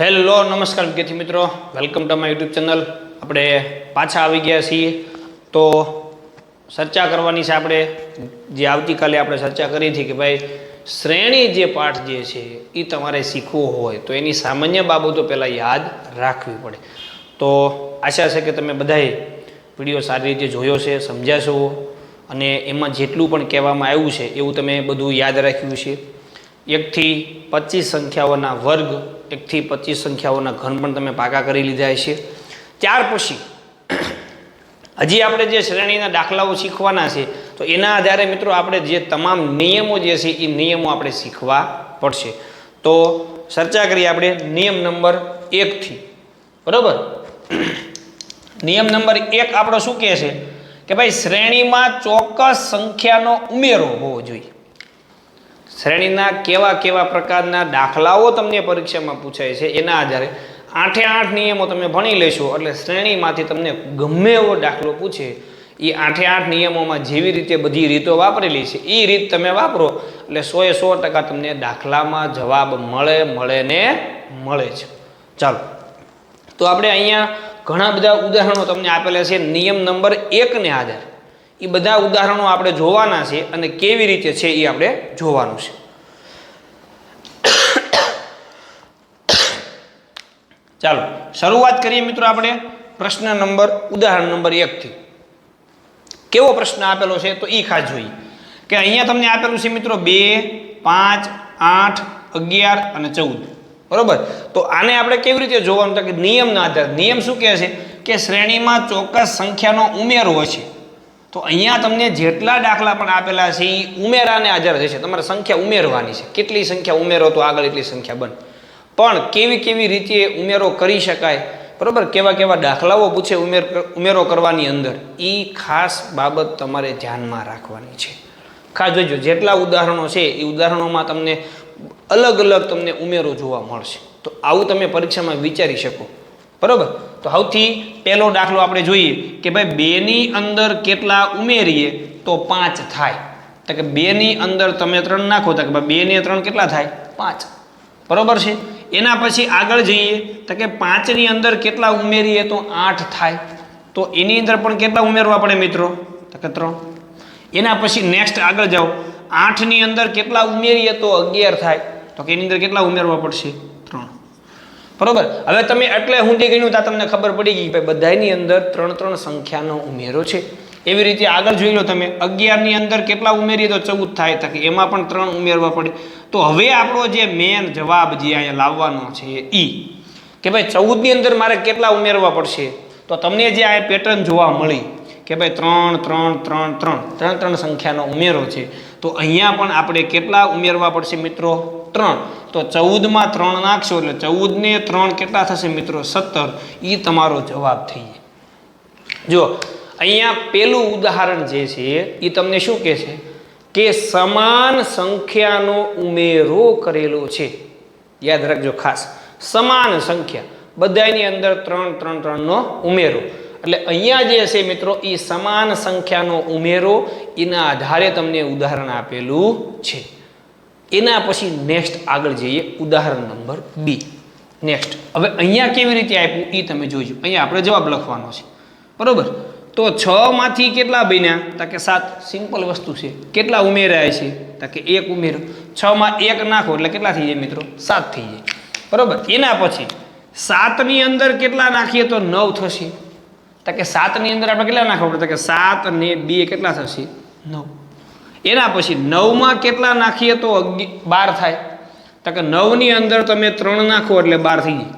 Hello, નમસ્કાર વિદ્યાર્થી મિત્રો. Welcome to my YouTube channel આપણે પાછા આવી ગયા છીએ. તો ચર્ચા કરવાની છે આપણે. જે આવતીકાલે આપણે ચર્ચા કરી હતી કે ભાઈ, શ્રેણી જે પાઠ જે છે એ તમારે શીખવો હોય તો એની સામાન્ય બાબતો પહેલાં યાદ રાખવી પડે. તો આશા છે કે તમે બધાએ વીડિયો સારી રીતે જોયો છે, સમજ્યા અને એમાં જેટલું પણ કહેવામાં આવ્યું છે, એવું તમે બધું યાદ રાખ્યું છે. એકથી પચીસ સંખ્યાઓના વર્ગ એકથી પચીસ સંખ્યાઓના ઘન પણ તમે પાકા કરી લીધા છે ત્યાર પછી, હજી આપણે જે શ્રેણીના દાખલાઓ શીખવાના છે, તો એના આધારે મિત્રો આપણે જે તમામ નિયમો જે છે, એ નિયમો આપણે શીખવા પડશે. તો ચર્ચા કરીએ આપણે નિયમ નંબર એકથી. બરાબર? નિયમ નંબર એક આપણો શું કહે છે? કે ભાઈ, શ્રેણીમાં ચોક્કસ સંખ્યાનો ઉમેરો હોવો જોઈએ. શ્રેણીના કેવા કેવા પ્રકારના દાખલાઓ તમને પરીક્ષામાં પૂછાય છે, એના આધારે આઠે આઠ નિયમો તમે ભણી લેશો, એટલે શ્રેણીમાંથી તમને ગમે એવો દાખલો પૂછે, એ આઠે આઠ નિયમોમાં જેવી રીતે બધી રીતો વાપરેલી છે એ રીત તમે વાપરો, એટલે સોએ સો ટકા તમને દાખલામાં જવાબ મળે મળે ને મળે છે ચાલો. તો આપણે અહીંયા ઘણા બધા ઉદાહરણો તમને આપેલા છે, નિયમ નંબર એકને આધારે. એ બધા ઉદાહરણો આપણે જોવાના છે અને કેવી રીતે છે એ આપણે જોવાનું છે. ચાલો, શરૂઆત કરીએ મિત્રો આપણે પ્રશ્ન નંબર, ઉદાહરણ નંબર એકથી કેવો પ્રશ્ન આપેલો છે તો એ ખાસ જોઈએ. કે અહીંયા તમને આપેલું છે મિત્રો બે, પાંચ, આઠ, અગિયાર અને ચૌદ. બરોબર? તો આને આપણે કેવી રીતે જોવાનું? કે નિયમના આધારે. નિયમ શું કહે છે? કે શ્રેણીમાં ચોક્કસ સંખ્યાનો ઉમેરો છે. તો અહીંયા તમને જેટલા દાખલા પણ આપેલા છે એ ઉમેરાને આધારે થશે. તમારે સંખ્યા ઉમેરવાની છે. કેટલી સંખ્યા ઉમેરો તો આગળ એટલી સંખ્યા બન. પણ કેવી કેવી રીતે ઉમેરો કરી શકાય? બરાબર? કેવા કેવા દાખલાઓ પૂછે ઉમેર ઉમેરો કરવાની અંદર? એ ખાસ બાબત તમારે ધ્યાનમાં રાખવાની છે. ખાસ જોજો, જેટલા ઉદાહરણો છે એ ઉદાહરણોમાં તમને અલગ અલગ તમને ઉમેરો જોવા મળશે. તો આવું તમે પરીક્ષામાં વિચારી શકો. બરાબર? તો સૌથી પહેલો દાખલો આપણે જોઈએ કે ભાઈ બેની અંદર કેટલા ઉમેરીએ તો પાંચ થાય. તો કે બેની અંદર તમે ત્રણ નાખો તો કે ભાઈ બે ત્રણ કેટલા થાય? પાંચ. બરોબર છે? એના પછી આગળ જઈએ તો કે પાંચની અંદર કેટલા ઉમેરીએ તો આઠ થાય. તો એની અંદર પણ કેટલા ઉમેરવા પડે મિત્રો? તો કે ત્રણ. એના પછી નેક્સ્ટ આગળ જાઓ. આઠની અંદર કેટલા ઉમેરીએ તો અગિયાર થાય. તો કે એની અંદર કેટલા ઉમેરવા પડશે? બરોબર? હવે તમે એટલે ઊંધી ગણ્યું ત્યાં તમને ખબર પડી ગઈ ભાઈ બધાની અંદર ત્રણ ત્રણ સંખ્યાનો ઉમેરો છે. એવી રીતે આગળ જોઈ લો તમે, અગિયારની અંદર કેટલા ઉમેરીએ તો ચૌદ થાય તકે એમાં પણ ત્રણ ઉમેરવા પડે. તો હવે આપણો જે મેન જવાબ જે અહીંયા લાવવાનો છે ઈ, કે ભાઈ ચૌદની અંદર મારે કેટલા ઉમેરવા પડશે? તો તમને જે આ પેટર્ન જોવા મળી કે ભાઈ ત્રણ ત્રણ ત્રણ ત્રણ ત્રણ ત્રણ સંખ્યાનો ઉમેરો છે. તો અહીંયા પણ આપણે કેટલા ઉમેરવા પડશે મિત્રો? ત્રણ. તો ચૌદમાં ત્રણ નાખશો એટલે ચૌદને ત્રણ કેટલા થશે મિત્રો? સત્તર. એ તમારો જવાબ થઈ જાય. જો, અહીંયા પેલું ઉદાહરણ જે છે એ તમને શું કહે છે? કે સમાન સંખ્યાનો ઉમેરો કરેલો છે. યાદ રાખજો ખાસ. સમાન સંખ્યા. બધાની અંદર ત્રણ ત્રણ, ત્રણનો ઉમેરો. એટલે અહીંયા જે છે મિત્રો એ સમાન સંખ્યાનો ઉમેરો, એના આધારે તમને ઉદાહરણ આપેલું છે. એના પછી નેક્સ્ટ આગળ જઈએ ઉદાહરણ નંબર બી નેક્સ્ટ હવે અહીંયા કેવી રીતે આપ્યું એ તમે જોઈજો અહીંયા આપણે જવાબ લખવાનો છે. બરાબર? તો છ માંથી કેટલા બન્યા? તો કે સાત. સિમ્પલ વસ્તુ છે. કેટલા ઉમેરાય છે? તો કે એક ઉમેરો. છ માં એક નાખો એટલે કેટલા થઈ જાય મિત્રો? સાત થઈ જાય. બરાબર? એના પછી સાતની અંદર કેટલા નાખીએ તો નવ થશે. તો કે સાતની અંદર આપણે કેટલા નાખવા પડે? તો કે સાત ને બે કેટલા થશે? નવ. એના પછી નવમાં કેટલા નાખીએ તો બાર થાય. તો કે નવની અંદર તમે ત્રણ નાખો એટલે બાર થઈ જાય.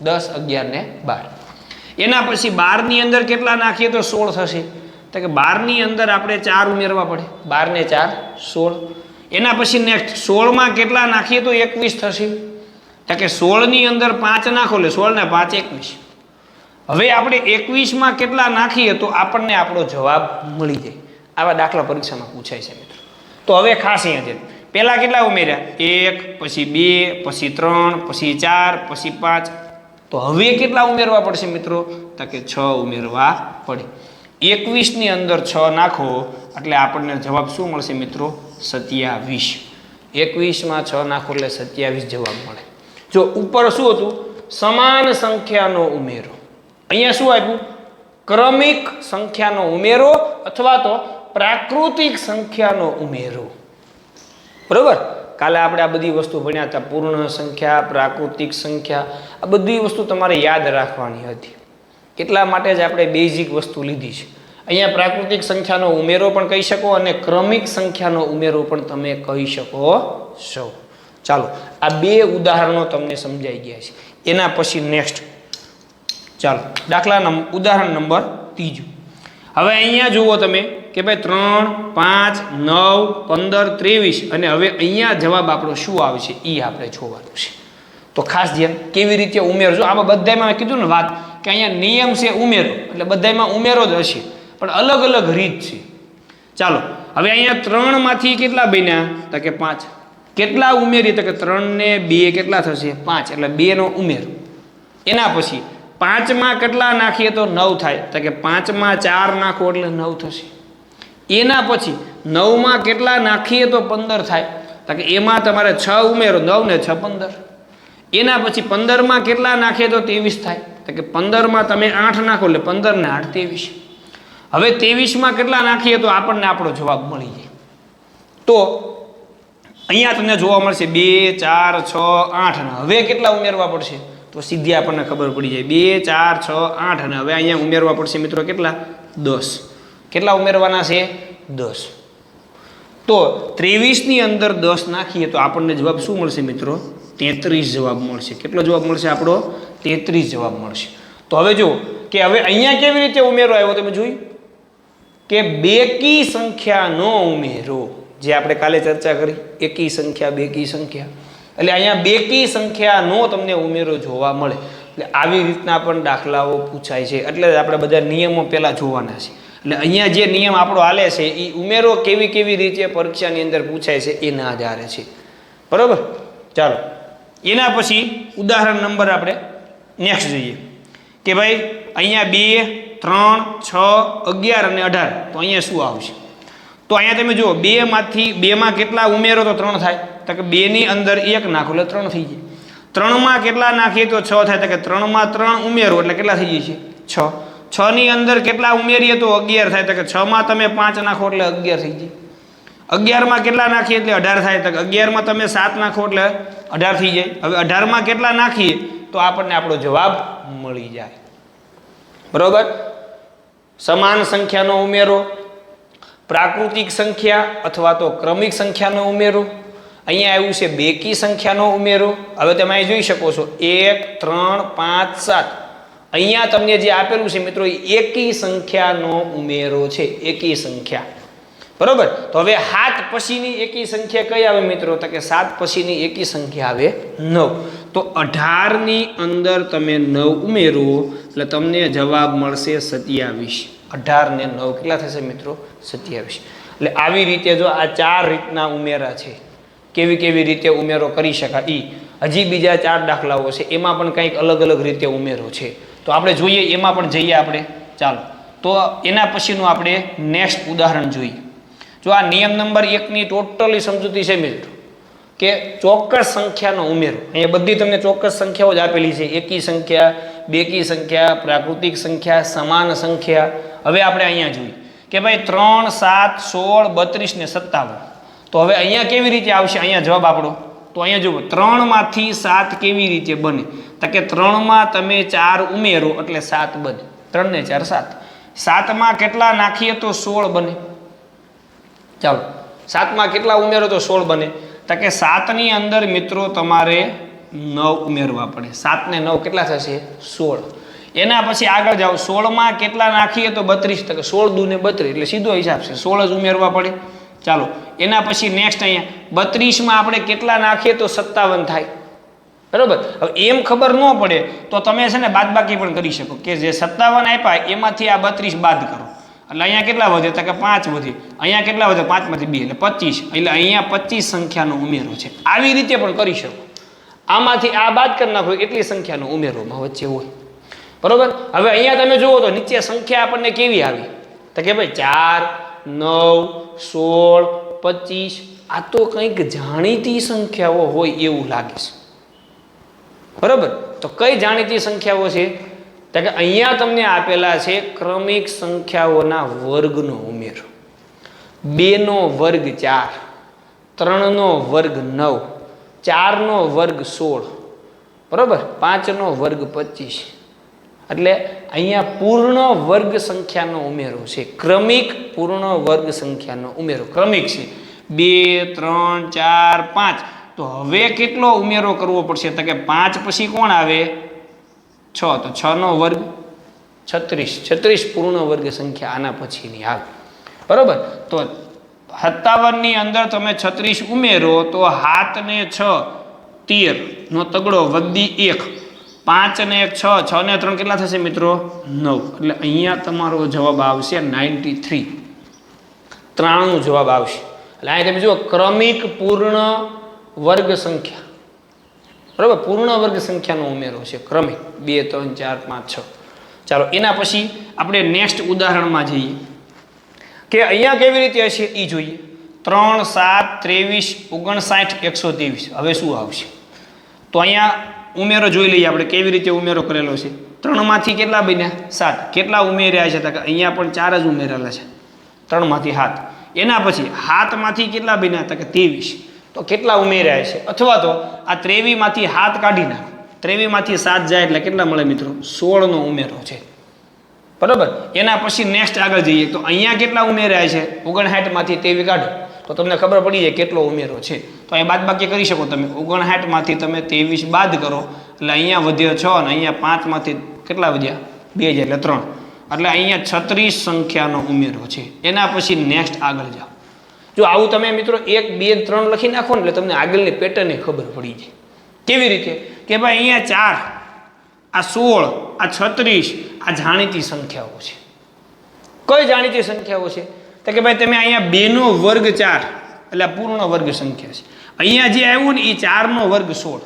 દસ, અગિયાર ને બાર. એના પછી બારની અંદર કેટલા નાખીએ તો સોળ થશે. તો કે બારની અંદર આપણે ચાર ઉમેરવા પડે. બાર ને ચાર, સોળ. એના પછી નેક્સ્ટ સોળમાં કેટલા નાખીએ તો એકવીસ થશે. તો કે સોળની અંદર પાંચ નાખો એટલે સોળ ને પાંચ એકવીસ. હવે આપણે એકવીસમાં કેટલા નાખીએ તો આપણને આપણો જવાબ મળી જાય. આવા દાખલા પરીક્ષામાં પૂછાય છે મિત્રો. તો હવે ખાસ અહીંયા છે. પહેલાં કેટલા ઉમેર્યા? એક, પછી બે, પછી ત્રણ, પછી ચાર, પછી પાંચ. તો હવે કેટલા ઉમેરવા પડશે મિત્રો? તો કે છ ઉમેરવા પડે. એકવીસની અંદર છ નાખો, એટલે આપણને જવાબ શું મળશે મિત્રો? સત્યાવીસ. એકવીસમાં છ નાખો એટલે સત્યાવીસ જવાબ મળે. જો ઉપર શું હતું? સમાન સંખ્યાનો ઉમેરો. અહીંયા શું આપ્યું? ક્રમિક સંખ્યાનો ઉમેરો અથવા તો પ્રાકૃતિક સંખ્યાનો ઉમેરો. બરોબર? કાલે આપણે આ બધી વસ્તુ ભણ્યા હતા. પૂર્ણ સંખ્યા, પ્રાકૃતિક સંખ્યા, આ બધી વસ્તુ તમારે યાદ રાખવાની હતી. એટલા માટે જ આપણે બેઝિક વસ્તુ લીધી છે. અહીંયા પ્રાકૃતિક સંખ્યાનો ઉમેરો પણ કહી શકો અને ક્રમિક સંખ્યાનો ઉમેરો પણ તમે કહી શકો છો. ચાલો, આ બે ઉદાહરણો તમને સમજાઈ ગયા છે. એના પછી નેક્સ્ટ ચાલો, દાખલા નંબર ઉદાહરણ નંબર ત્રીજું. હવે અહીંયા જુઓ તમે. કે ભાઈ ત્રણ, પાંચ, નવ, પંદર, ત્રેવીસ. અને હવે અહીંયા જવાબ આપણો શું આવશે એ આપણે જોવાનું છે. તો ખાસ ધ્યાન કેવી રીતે ઉમેરજો આમાં બધામાં મેં કીધું ને વાત કે અહીંયા નિયમ છે ઉમેરો. એટલે બધામાં ઉમેરો જ હશે. પણ અલગ અલગ રીત છે. ચાલો, હવે અહીંયા ત્રણમાંથી કેટલા બન્યા? તો કે પાંચ. કેટલા ઉમેરી? તો કે ત્રણ ને બે કેટલા થશે? પાંચ. એટલે બેનો ઉમેરો. એના પછી પાંચમાં કેટલા નાખીએ તો નવ થાય? તો કે પાંચમાં ચાર નાખો એટલે નવ થશે. એના પછી નવમાં કેટલા નાખીએ તો પંદર થાય. તો કે એમાં તમારે છ ઉમેરો, નવ ને છ પંદર. એના પછી પંદરમાં કેટલા નાખીએ તો ત્રેવીસ થાય. તો કે પંદરમાં તમે આઠ નાખો એટલે પંદર ને આઠ ત્રેવીસ. હવે ત્રેવીસમાં કેટલા નાખીએ તો આપણને આપણો જવાબ મળી જાય. તો અહીંયા તમને જોવા મળશે બે, ચાર, છ, આઠ હવે કેટલા ઉમેરવા પડશે? તો સીધી આપણને ખબર પડી જાય. બે, ચાર, છ, આઠ અને હવે અહીંયા ઉમેરવા પડશે મિત્રો કેટલા? દસ. કેટલા ઉમેરવાના છે? દસ. તો ત્રેવીસની અંદર દસ નાખીએ તો આપણને જવાબ શું મળશે મિત્રો? તેત્રીસ જવાબ મળશે. કેટલો જવાબ મળશે આપણો? તેત્રીસ જવાબ મળશે. તો હવે જુઓ કે હવે અહીંયા કેવી રીતે ઉમેરો આવ્યો તમે જોયું કે બેકી સંખ્યાનો ઉમેરો. જે આપણે કાલે ચર્ચા કરી, એકી સંખ્યા, બેકી સંખ્યા. એટલે અહીંયા બેકી સંખ્યાનો તમને ઉમેરો જોવા મળે. એટલે આવી રીતના પણ દાખલાઓ પૂછાય છે. એટલે જ આપણે બધા નિયમો પહેલાં જોવાના છે. એટલે અહીંયા જે નિયમ આપણો હાલે છે એ ઉમેરો કેવી કેવી રીતે પરીક્ષાની અંદર પૂછાય છે એના આધારે છે. બરાબર? ચાલો. એના પછી ઉદાહરણ નંબર આપણે નેક્સ્ટ જોઈએ. કે ભાઈ, અહીંયા બે, ત્રણ, છ, અગિયાર અને અઢાર. તો અહીંયા શું આવશે? તો અહીંયા તમે જુઓ બેમાંથી બેમાં કેટલા ઉમેરો તો ત્રણ થાય? તો કે બેની અંદર એક નાખો, એટલે ત્રણ થઈ જાય. ત્રણમાં કેટલા નાખીએ તો છ થાય? તો કે ત્રણમાં ત્રણ ઉમેરો, એટલે કેટલા થઈ જાય છે? છ. છની અંદર કેટલા ઉમેરીએ તો અગિયાર થાય, તો કે છમાં તમે પાંચ નાખો એટલે અગિયાર થઈ જાય. અગિયારમાં કેટલા નાખીએ એટલે અઢાર થાય, તો અગિયારમાં તમે સાત નાખો એટલે અઢાર થઈ જાય. હવે અઢારમાં કેટલા નાખીએ તો આપણને આપણો જવાબ મળી જાય. બરોબર? સમાન સંખ્યાનો ઉમેરો, પ્રાકૃતિક સંખ્યા અથવા તો ક્રમિક સંખ્યાનો ઉમેરો, અહીંયા આવ્યું છે બેકી સંખ્યાનો ઉમેરો. હવે તમે જોઈ શકો છો, એક, ત્રણ, પાંચ, સાત. અહીંયા તમને જે આપેલું છે મિત્રો એકી સંખ્યાનો ઉમેરો છે, એકી સંખ્યા. બરોબર? તો હવે સાત પછીની એકી સંખ્યા કઈ આવે મિત્રો? તો કે સાત પછીની એકી સંખ્યા આવે નવ. તો અઢારની અંદર તમે નવ ઉમેરો, એટલે તમને જવાબ મળશે સત્યાવીસ. અઢાર ને નવ કેટલા થશે મિત્રો? સત્યાવીસ. એટલે આવી રીતે જો આ ચાર રીતના ઉમેરા છે, કેવી કેવી રીતે ઉમેરો કરી શકાય? એ હજી બીજા ચાર દાખલાઓ છે, એમાં પણ કંઈક અલગ અલગ રીતે ઉમેરો છે. તો આપણે જોઈએ, એમાં પણ જઈએ આપણે. ચાલો. તો એના પછીનું આપણે નેક્સ્ટ ઉદાહરણ જોઈએ. જો આ નિયમ નંબર એકની ટોટલી સમજૂતી છે મિત્રો, કે ચોક્કસ સંખ્યાનો ઉમેરો. અહીંયા બધી તમને ચોક્કસ સંખ્યાઓ જ આપેલી છે. એકી સંખ્યા, બેકી સંખ્યા, પ્રાકૃતિક સંખ્યા, સમાન સંખ્યા. હવે આપણે અહીંયા જોઈએ કે ભાઈ ત્રણ, સાત, સોળ, બત્રીસ ને સત્તાવન. તો હવે અહીંયા કેવી રીતે આવશે? અહીંયા જવાબ આપણો. તો અહીંયા જુઓ. ત્રણમાંથી સાત કેવી રીતે બને? તો કે ત્રણમાં તમે ચાર ઉમેરો એટલે સાત બને. ત્રણ ને ચાર, સાત. સાતમાં કેટલા નાખીએ તો સોળ બને. ચાલો. સાતમાં કેટલા ઉમેરો તો સોળ બને. તો કે સાતની અંદર મિત્રો તમારે નવ ઉમેરવા પડે. સાત ને નવ કેટલા થશે? સોળ. એના પછી આગળ જાઓ. સોળમાં કેટલા નાખીએ તો બત્રીસ. તો કે સોળ દુ ને બત્રીસ. એટલે સીધો હિસાબ છે. સોળ જ ઉમેરવા પડે. ચાલો. એના પછી નેક્સ્ટ અહીંયા. બત્રીસમાં આપણે કેટલા નાખીએ તો સત્તાવન થાય. બરાબર? હવે એમ ખબર ન પડે તો તમે છે ને બાદબાકી પણ કરી શકો કે જે સત્તાવન આપ્યા એમાંથી આ બત્રીસ બાદ કરો. એટલે અહીંયા કેટલા વધે? તો કે પાંચ વધે. અહીંયા કેટલા વધે? પાંચમાંથી બે. એટલે પચીસ. એટલે અહીંયા પચીસ સંખ્યાનો ઉમેરો છે. આવી રીતે પણ કરી શકો. આમાંથી આ બાદ કરી નાખો એટલી સંખ્યાનો ઉમેરોમાં વચ્ચે હોય. બરોબર? હવે અહીંયા તમે જુઓ તો નીચે સંખ્યા આપણને કેવી આવી? તો કે ભાઈ ચાર, નવ, સોળ, પચીસ. આ તો કંઈક જાણીતી સંખ્યાઓ હોય એવું લાગે છે. બરાબર? તો કઈ જાણીતી સંખ્યાઓ છે? તો કે અહીંયા તમને આપેલા છે ક્રમિક સંખ્યાઓના વર્ગનો ઉમેરો. બેનો વર્ગ ચાર, ત્રણનો વર્ગ નવ, ચારનો વર્ગ સોળ, બરાબર? પાંચનો વર્ગ પચીસ. એટલે અહીંયા પૂર્ણ વર્ગ સંખ્યાનો ઉમેરો છે. ક્રમિક પૂર્ણ વર્ગ સંખ્યાનો ઉમેરો. ક્રમિક છે. બે, ત્રણ, ચાર, પાંચ. તો હવે કેટલો ઉમેરો કરવો પડશે? તો કે પાંચ પછી કોણ આવે? છ. તો છ નો વર્ગ છત્રીસ. છત્રીસ પૂર્ણ વર્ગ સંખ્યા આના પછીની આવે. બરોબર? તો સત્તાવનની અંદર તમે છત્રીસ ઉમેરો, તો હાથ ને છ, તેર નો તગડો વધી એક. પાંચ ને એક છ છ ને ત્રણ કેટલા થશે મિત્રો? નવ. એટલે અહીંયા તમારો જવાબ આવશે નાઇન્ટી થ્રી. ત્રાણું જવાબ આવશે. એટલે અહીંયા તમે જુઓ, ક્રમિક પૂર્ણ વર્ગ સંખ્યા. બરાબર? પૂર્ણ વર્ગ સંખ્યાનો ઉમેરો છે ક્રમિક બે, ત્રણ, ચાર, પાંચ, છ. ચાલો, એના પછી આપણે નેક્સ્ટ ઉદાહરણમાં જઈએ. કે અહીંયા કેવી રીતે હશે? એ જોઈએ. ત્રણ, સાત, ત્રેવીસ, ઓગણસાઠ, એકસો ત્રેવીસ. હવે શું આવશે? તો અહીંયા ઉમેરો જોઈ લઈએ આપણે કેવી રીતે ઉમેરો કરેલો છે. ત્રણમાંથી કેટલા બન્યા? સાત. કેટલા ઉમેર્યા છે? તો કે અહીંયા પણ ચાર જ ઉમેરેલા છે. ત્રણમાંથી હાથ એના પછી હાથમાંથી કેટલા બન્યા? તો કે ત્રેવીસ. તો કેટલા ઉમેર્યા છે? અથવા તો આ ત્રેવીમાંથી હાથ કાઢી નાખો. ત્રેવીમાંથી સાત જાય એટલે કેટલા મળે મિત્રો? સોળનો ઉમેરો છે. બરાબર? એના પછી નેક્સ્ટ આગળ જઈએ. તો અહીંયા કેટલા ઉમેર્યા છે? ઓગણસાઠમાંથી તેવી કાઢો. તો તમને ખબર પડી જાય કેટલો ઉમેરો છે. તો અહીં બાદ બાકી કરી શકો તમે. ઓગણસાઠમાંથી તમે ત્રેવીસ બાદ કરો. એટલે અહીંયા વધ્યો છ અને અહીંયા પાંચમાંથી કેટલા વધ્યા? બે હજાર એટલે ત્રણ. એટલે અહીંયા છત્રીસ સંખ્યાનો ઉમેરો છે. એના પછી નેક્સ્ટ આગળ જાઓ. જો આવું તમે મિત્રો એક, બે ત્રણ લખી નાખો ને એટલે તમને આગળની પેટર્ન ખબર પડી જાય. કેવી રીતે? કે ભાઈ અહીંયા ચાર, આ સોળ, આ છત્રીસ, આ જાણીતી સંખ્યાઓ છે. કઈ જાણીતી સંખ્યાઓ છે? તો કે ભાઈ તમે અહીંયા બેનો વર્ગ ચાર, એટલે આ પૂર્ણ વર્ગ સંખ્યા છે. અહીંયા જે આવ્યું ને એ ચારનો વર્ગ સોળ.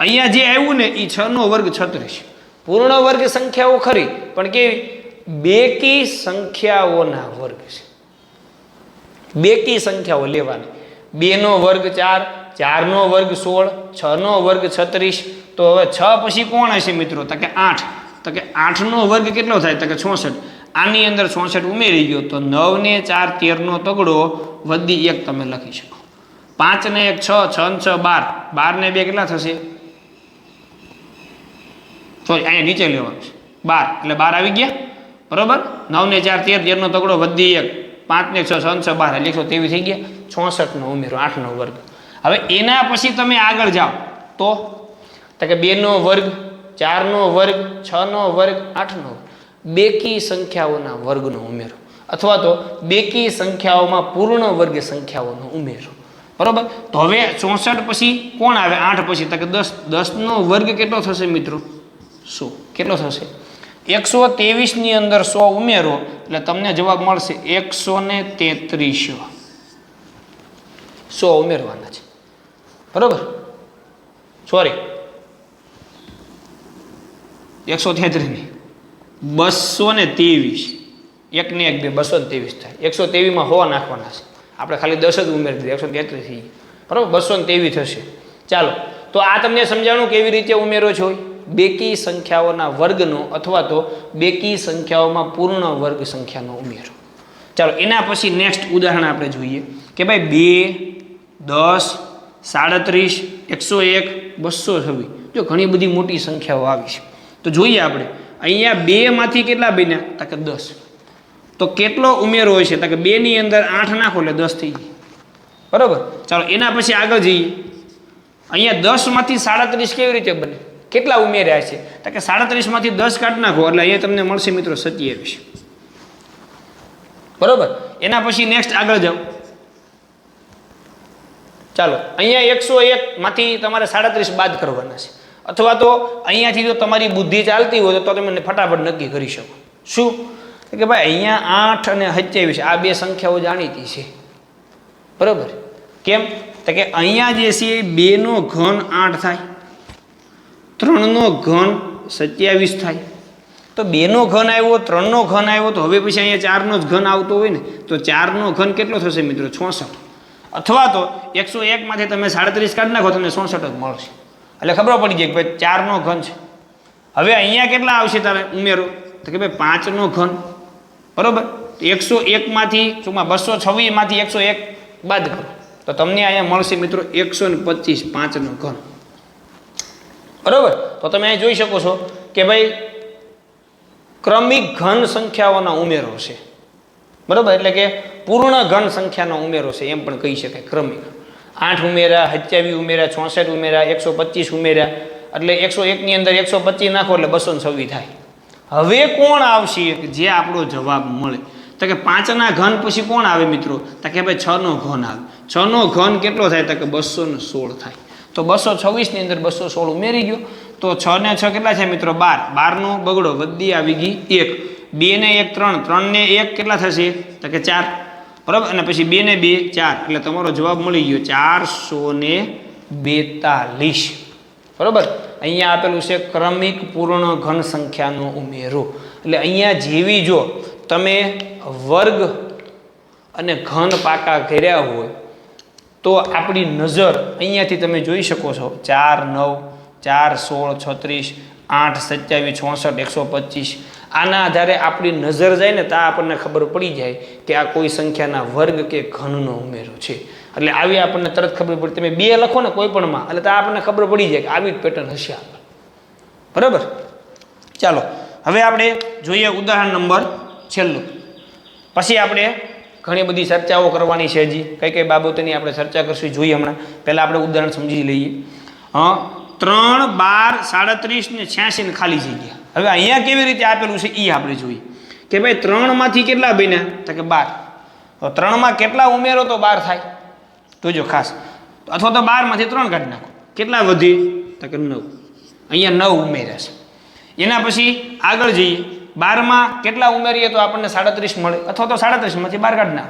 અહીંયા જે આવ્યું ને એ છનો વર્ગ છત્રીસ. પૂર્ણ વર્ગ સંખ્યાઓ ખરી, પણ કેવી? બેકી સંખ્યાઓના વર્ગ છે. બેકી સંખ્યાઓ લેવાની. બેનો વર્ગ ચાર, ચારનો વર્ગ સોળ, છનો વર્ગ છત્રીસ. તો હવે છ પછી કોણ હશે મિત્રો? તો કે આઠ. તો કે આઠનો વર્ગ કેટલો થાય? તો કે છોસઠ. આની અંદર છોસઠ ઉમેરી ગયો. તો નવ ને ચાર તેરનો તગડો વધી એક તમે લખી શકો. પાંચ ને એક છ છ ને છ બાર. બાર ને બે કેટલા થશે? સોરી, અહીંયા નીચે લેવાનું છે. બાર. એટલે બાર આવી ગયા. બરોબર? નવ ને ચાર તેર, તેરનો તગડો વધી એક. પાંચ ને છ છ બાર એટલે એકસો ત્રેવીસ થઈ ગયા. ચોસઠનો ઉમેરો, આઠનો વર્ગ. હવે એના પછી તમે આગળ જાઓ. તો તો કે બેનો વર્ગ, ચારનો વર્ગ, છનો વર્ગ, આઠનો બેકી સંખ્યાઓના વર્ગનો ઉમેરો. અથવા તો બેકી સંખ્યાઓમાં પૂર્ણ વર્ગ સંખ્યાઓનો ઉમેરો. બરોબર? તો હવે ચોસઠ પછી કોણ આવે? આઠ પછી. તો કે દસ, દસનો વર્ગ કેટલો થશે મિત્રો? શું? કેટલો થશે? એકસો ત્રેવીસની અંદર સો ઉમેરો, એટલે તમને જવાબ મળશે એકસો ને તેત્રીસો. સો ઉમેરવાના છે. બરોબર? સોરી એકસો તેત્રીસની. બસો ને ત્રેવીસ. એક ને એક બે, બસો ને ત્રેવીસ થાય. એકસો ત્રેવીસમાં હો નાખવાના છે. આપણે ખાલી દસ જ ઉમેરી દીધા, એકસો તેત્રીસ થઈ બરાબર? બસો ને ત્રેવીસ થશે. ચાલો. તો આ તમને સમજાણું કેવી રીતે ઉમેરો છો? બેકી સંખ્યાઓના વર્ગનો અથવા તો બેકી સંખ્યાઓમાં પૂર્ણ વર્ગ સંખ્યાનો ઉમેરો. ચાલો, એના પછી નેક્સ્ટ ઉદાહરણ આપણે જોઈએ કે ભાઈ બે, દસ, સાડત્રીસ, એકસો એક, બસો છવ્વીસ. જો ઘણી બધી મોટી સંખ્યાઓ આવી છે. તો જોઈએ આપણે, અહીંયા બેમાંથી કેટલા બન્યા? તો કે દસ. તો કેટલો ઉમેરો હોય છે? તો કે બેની અંદર આઠ નાખો એટલે દસ થઈ જાય. બરાબર? ચાલો, એના પછી આગળ જઈએ. અહીંયા દસમાંથી સાડત્રીસ કેવી રીતે બને? કેટલા ઉમેર્યા છે? તો કે સાડત્રીસમાંથી દસ કાઢ નાખો, એટલે અહીંયા તમને મળશે મિત્રો સત્યાવીસ. બરાબર? એના પછી નેક્સ્ટ આગળ જાઓ. ચાલો, અહીંયા એકસો એકમાંથી તમારે સાડત્રીસ બાદ કરવાના છે. અથવા તો અહીંયાથી જો તમારી બુદ્ધિ ચાલતી હોય તો તમે ફટાફટ નક્કી કરી શકો. શું? કે ભાઈ, અહીંયા આઠ અને સત્યાવીસ, આ બે સંખ્યાઓ જાણીતી છે. બરાબર? કેમ? તો કે અહીંયા જે છે બેનો ઘન આઠ થાય. ત્રણનો ઘન સત્યાવીસ થાય. તો બેનો ઘન આવ્યો, ત્રણનો ઘન આવ્યો, તો હવે પછી અહીંયા ચારનો જ ઘન આવતો હોય ને, તો ચારનો ઘન કેટલો થશે મિત્રો? છોસઠ. અથવા તો એકસો એકમાંથી તમે સાડત્રીસ કાઢી નાખો, તમને ચોસઠ જ મળશે. એટલે ખબર પડી જાય કે ભાઈ ચારનો ઘન છે. હવે અહીંયા કેટલા આવશે તારે ઉમેરો? તો કે ભાઈ પાંચનો ઘન. બરાબર? એકસો એકમાંથી ટૂંકમાં બસો છવ્વીસમાંથી એકસો એક બાદ કરો. તો તમને અહીંયા મળશે મિત્રો એકસો ને પચીસ પાંચનો ઘન. બરોબર? તો તમે અહીં જોઈ શકો છો કે ભાઈ ક્રમિક ઘન સંખ્યાઓના ઉમેરો છે. બરાબર? એટલે કે પૂર્ણ ઘન સંખ્યાનો ઉમેરો છે, એમ પણ કહી શકાય ક્રમિક. આઠ ઉમેરા, સત્યાવીસ ઉમેરા, ચોસઠ ઉમેરા, એકસો પચીસ ઉમેરા. એટલે એકસો એકની અંદર એકસો પચીસ નાખો એટલે બસો છવ્વીસ થાય. હવે કોણ આવશે? જે આપણો જવાબ મળે. તો કે પાંચના ઘન પછી કોણ આવે મિત્રો? તો કે ભાઈ છનો ઘન આવે. છનો ઘન કેટલો થાય? તો કે બસો સોળ થાય. તો બસો છવ્વીસની અંદર બસો સોળ ઉમેરી ગયો. તો છ ને છ કેટલા છે મિત્રો? બાર. બારનો બગડો, વધી આવી ગઈ એક. બે ને એક ત્રણ. ત્રણ ને એક કેટલા થશે? તો કે ચાર. બરાબર? અને પછી બે ને બે, ચાર. એટલે તમારો જવાબ મળી ગયો ચારસો ને બેતાલીસ. બરાબર? અહીંયા આપેલું છે ક્રમિક પૂર્ણ ઘન સંખ્યાનો ઉમેરો. એટલે અહીંયા જેવી જો તમે વર્ગ અને ઘન પાકા કર્યા હોય તો આપણી નજર અહીંયાથી તમે જોઈ શકો છો. ચાર, નવ, ચાર, સોળ, છત્રીસ, આઠ, સત્યાવીસ, ચોસઠ, એકસો પચીસ. આના આધારે આપણી નજર જાય ને ત્યાં આપણને ખબર પડી જાય કે આ કોઈ સંખ્યાના વર્ગ કે ઘનનો ઉમેરો છે. એટલે આવી આપણને તરત ખબર પડી. તમે બે લખો ને કોઈ પણમાં, એટલે ત્યાં આપણને ખબર પડી જાય કે આવી જ પેટર્ન હશે આગળ. બરાબર? ચાલો, હવે આપણે જોઈએ ઉદાહરણ નંબર છેલ્લું. પછી આપણે ઘણી બધી ચર્ચાઓ કરવાની છે હજી. કઈ કઈ બાબતોની આપણે ચર્ચા કરશું જોઈએ હમણાં. પહેલાં આપણે ઉદાહરણ સમજી લઈએ. હા, ત્રણ બાર સાડત્રીસ ને છ્યાસી ને ખાલી જગ્યા. હવે અહીંયા કેવી રીતે આપેલું છે એ આપણે જોઈએ. કે ભાઈ ત્રણમાંથી કેટલા બન્યા? તો કે બાર. તો ત્રણમાં કેટલા ઉમેરો તો બાર થાય. જોજો ખાસ. અથવા તો બારમાંથી ત્રણ કાઢી નાખો. કેટલા વધી? તો કે નવ. અહીંયા નવ ઉમેર્યા છે. એના પછી આગળ જઈએ. બારમાં કેટલા ઉમેરીએ તો આપણને સાડત્રીસ મળે? અથવા તો સાડત્રીસમાંથી બાર કાઢી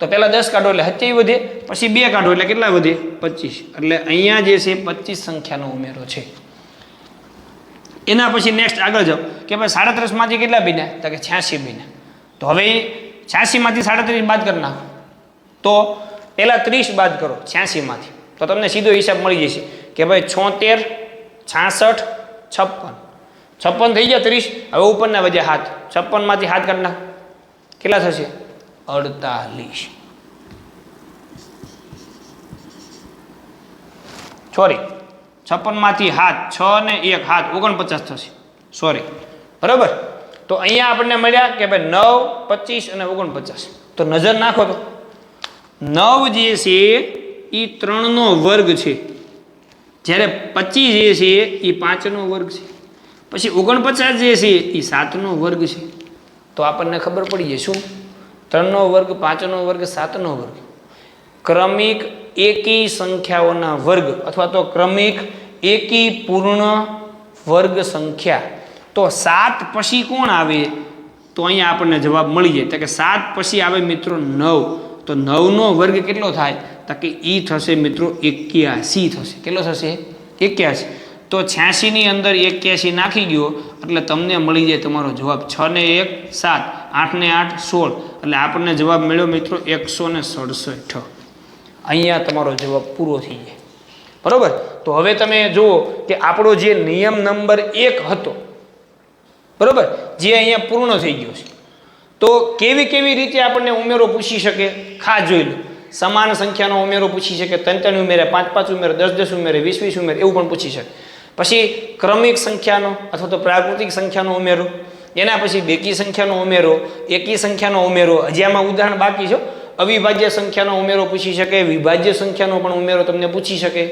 તો પહેલાં દસ કાઢો એટલે સત્યાવી વધે, પછી બે કાઢો એટલે કેટલા વધે? પચીસ. એટલે અહીંયા જે છે પચીસ સંખ્યાનો ઉમેરો છે. એના પછી નેક્સ્ટ આગળ જાઓ. કે ભાઈ સાડત્રીસમાંથી કેટલા બીના તો કે છ્યાસી બીના તો હવે છ્યાસીમાંથી સાડત્રીસ બાદ કરી નાખો. તો પહેલાં ત્રીસ બાદ કરો છ્યાસીમાંથી. તો તમને સીધો હિસાબ મળી જશે કે ભાઈ છોતેર, છાસઠ, છપ્પન. છપ્પન થઈ ગયા ત્રીસ. હવે ઉપરના વજે હાથ છપ્પનમાંથી હાથ કાઢના કેટલા થશે? અડતાલીસ. સોરી. છપ્પનમાંથી હાથ છ ને એક હાથ ઓગણપચાસ થશે. સોરી. બરાબર? તો અહીંયા આપણને મળ્યા કે ભાઈ નવ પચીસ અને ઓગણપચાસ. તો નજર નાખો તો. નવ જે છે એ ત્રણનો વર્ગ છે. જ્યારે પચીસ જે છે એ પાંચનો વર્ગ છે. પછી ઓગણપચાસ જે છે એ સાતનો વર્ગ છે. તો આપણને ખબર પડી જાય શું? ત્રણનો વર્ગ, પાંચનો વર્ગ, સાતનો વર્ગ. ક્રમિક એકી સંખ્યાઓના વર્ગ અથવા તો ક્રમિક એકી પૂર્ણ વર્ગ સંખ્યા. તો સાત પછી કોણ આવે? તો અહીંયા આપણને જવાબ મળી જાય. તો કે સાત પછી આવે મિત્રો નવ. તો નવનો વર્ગ કેટલો થાય? તો કે એ થશે મિત્રો એક્યાસી થશે. કેટલો થશે? એક્યાસી. તો છ્યાસીની અંદર એક્યાસી નાખી ગયો એટલે તમને મળી જાય તમારો જવાબ છ ને એક, સાત, આઠ ને આઠ, સોળ. એટલે આપણને જવાબ મળ્યો મિત્રો એકસો ને સડસઠ. અહીંયા તમારો જવાબ પૂરો થઈ જાય. બરોબર? તો હવે તમે જુઓ કે આપણો જે નિયમ નંબર એક હતો, બરોબર? જે અહીંયા પૂર્ણ થઈ ગયો છે. તો કેવી કેવી રીતે આપણને ઉમેરો પૂછી શકે? ખાસ જોઈ લો. સમાન સંખ્યાનો ઉમેરો પૂછી શકે, ત્રણ ત્રણ ઉમેરે પાંચ પાંચ ઉમેરે દસ દસ ઉમેરે વીસ વીસ ઉમેરે એવું પણ પૂછી શકે. પછી ક્રમિક સંખ્યાનો અથવા તો પ્રાકૃતિક સંખ્યાનો ઉમેરો, એના પછી બેકી સંખ્યાનો ઉમેરો, એકી સંખ્યાનો ઉમેરો. હજી આમાં ઉદાહરણ બાકી છે અવિભાજ્ય સંખ્યાનો ઉમેરો પૂછી શકે, વિભાજ્ય સંખ્યાનો પણ ઉમેરો તમને પૂછી શકે.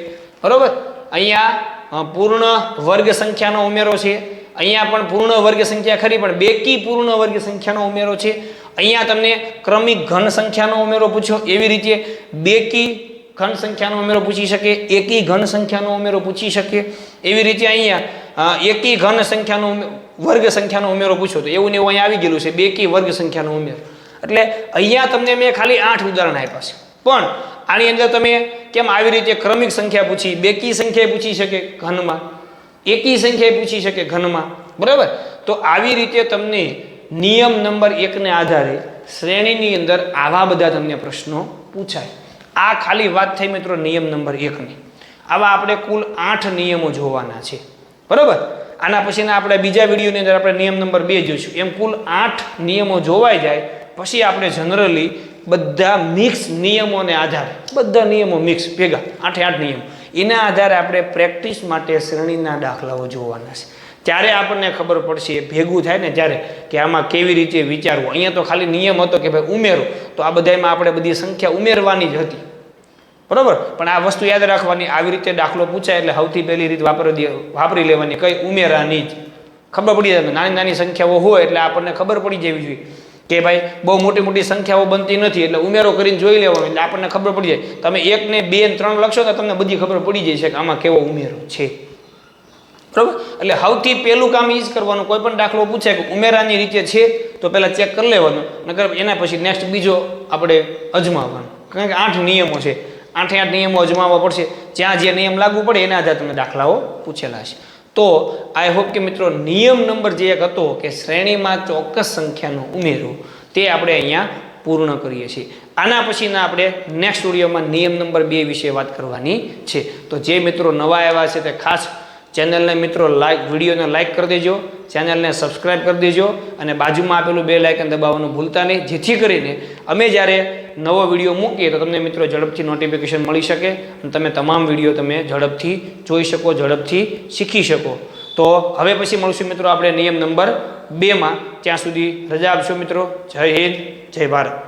બરોબર? અહીંયા પૂર્ણ વર્ગ સંખ્યાનો ઉમેરો છે. અહીંયા પણ પૂર્ણ વર્ગ સંખ્યા ખરી, પણ બેકી પૂર્ણ વર્ગ સંખ્યાનો ઉમેરો છે. અહીંયા તમને ક્રમિક ઘન સંખ્યાનો ઉમેરો પૂછ્યો. એવી રીતે બેકી ઘન સંખ્યાનો ઉમેરો પૂછી શકે, એકી ઘન સંખ્યાનો ઉમેરો પૂછી શકે. એવી રીતે અહીંયા એકી ઘન સંખ્યાનો વર્ગ સંખ્યાનો ઉમેરો પૂછ્યો તો એવું ને એવું અહીંયા આવી ગયેલું છે, બેકી વર્ગ સંખ્યાનો ઉમેરો. એટલે અહીંયા તમને મેં ખાલી આઠ ઉદાહરણ આપ્યા છે. પણ આની અંદર તમે કેમ આવી રીતે ક્રમિક સંખ્યા પૂછી, બેકી સંખ્યા પૂછી શકે ઘનમાં, એકી સંખ્યા પૂછી શકે ઘનમાં, બરાબર? તો આવી રીતે તમને નિયમ નંબર એકને આધારે શ્રેણીની અંદર આવા બધા તમને પ્રશ્નો પૂછાય. આ ખાલી વાત થઈ મિત્રો નિયમ નંબર એકની. આવા આપણે કુલ આઠ નિયમો જોવાના છે. બરાબર? આના પછીના આપણે બીજા વિડીયોની અંદર આપણે નિયમ નંબર બે જોઈશું. એમ કુલ આઠ નિયમો જોવાઈ જાય, પછી આપણે જનરલી બધા મિક્સ નિયમોને આધારે, બધા નિયમો મિક્સ ભેગા, આઠે આઠ નિયમ. એના આધારે આપણે પ્રેક્ટિસ માટે શ્રેણીના દાખલાઓ જોવાના છે. ત્યારે આપણને ખબર પડશે, એ ભેગું થાય ને ત્યારે કે આમાં કેવી રીતે વિચારવું. અહીંયા તો ખાલી નિયમ હતો કે ભાઈ ઉમેરો. તો આ બધામાં આપણે બધી સંખ્યા ઉમેરવાની જ હતી. બરોબર? પણ આ વસ્તુ યાદ રાખવાની, આવી રીતે દાખલો પૂછાય એટલે સૌથી પહેલી રીત વાપરી વાપરી લેવાની. કઈ ઉમેરાની જ. ખબર પડી જાય, નાની નાની સંખ્યાઓ હોય એટલે આપણને ખબર પડી જવી જોઈએ. કે ભાઈ, બહુ મોટી મોટી સંખ્યાઓ બનતી નથી એટલે ઉમેરો કરીને જોઈ લેવાનો એટલે આપણને ખબર પડી જાય. તમે એક ને બે ત્રણ લખશો તો તમને બધી ખબર પડી છે કે આમાં કેવો ઉમેરો છે. બરાબર? એટલે સૌથી પહેલું કામ એ જ કરવાનું. કોઈ પણ દાખલો પૂછે કે ઉમેરાની રીતે છે, તો પહેલાં ચેક કરી લેવાનું. નકર એના પછી નેક્સ્ટ બીજો આપણે અજમાવવાનો. કારણ કે આઠ નિયમો છે. આઠે આઠ નિયમો અજમાવવા પડશે. જ્યાં જે નિયમ લાગુ પડે એના આધારે તમને દાખલાઓ પૂછેલા છે. તો આઈ હોપ કે મિત્રો નિયમ નંબર જે એક હતો કે શ્રેણીમાં ચોક્કસ સંખ્યાનો ઉમેરો, તે આપણે અહીંયા પૂર્ણ કરીએ છીએ. આના પછીના આપણે નેક્સ્ટ વિડીયોમાં નિયમ નંબર બે વિશે વાત કરવાની છે. તો જે મિત્રો નવા આવ્યા છે તે ખાસ ચેનલને મિત્રો લાઈક વિડીયોને લાઈક કરી દેજો. ચેનલને સબસ્ક્રાઈબ કરી દેજો અને બાજુમાં આપેલું બે લાઇકન દબાવવાનું ભૂલતા નહીં. જેથી કરીને અમે જ્યારે નવો વીડિયો મૂકીએ તો તમને મિત્રો ઝડપથી નોટિફિકેશન મળી શકે અને તમે તમામ વીડિયો તમે ઝડપથી જોઈ શકો, ઝડપથી શીખી શકો. તો હવે પછી મળશું મિત્રો આપણે નિયમ નંબર બેમાં ત્યાં સુધી રજા આપશો મિત્રો. જય હિન્દ, જય ભારત.